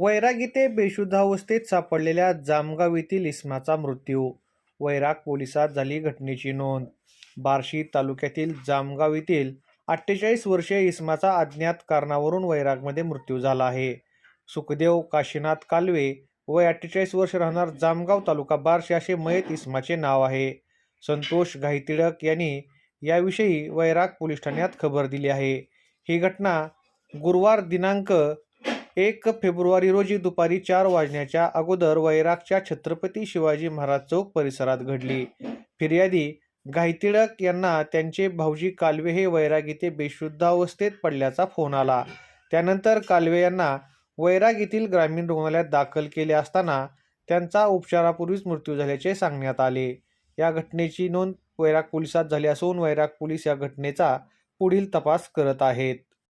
वैराग येथे बेशुद्धावस्थेत सापडलेल्या जामगाव येथील इस्माचा मृत्यू. वैराग पोलिसात झाली घटनेची नोंद. बार्शी तालुक्यातील जामगाव येथील अठ्ठेचाळीस वर्षीय इसमाचा अज्ञात कारणावरून वैरागमध्ये मृत्यू झाला आहे. सुखदेव काशीनाथ कालवे वय अठ्ठेचाळीस वर्ष राहणार जामगाव तालुका बार्शी असे मयत इस्माचे नाव आहे. संतोष घाईतिडक यांनी याविषयी वैराग पोलीस ठाण्यात खबर दिली आहे. ही घटना गुरुवार दिनांक एक फेब्रुवारी रोजी दुपारी चार वाजण्याच्या अगोदर वैरागच्या छत्रपती शिवाजी महाराज चौक परिसरात घडली. फिर्यादी घाईतिडक यांना त्यांचे भाऊजी कालवे हे वैराग येथे बेशुद्धावस्थेत पडल्याचा फोन आला. त्यानंतर कालवे यांना वैराग येथील ग्रामीण रुग्णालयात दाखल केले असताना त्यांचा उपचारापूर्वीच मृत्यू झाल्याचे सांगण्यात आले. या घटनेची नोंद वैराग पोलिसात झाली असून वैराग पोलीस या घटनेचा पुढील तपास करत आहेत.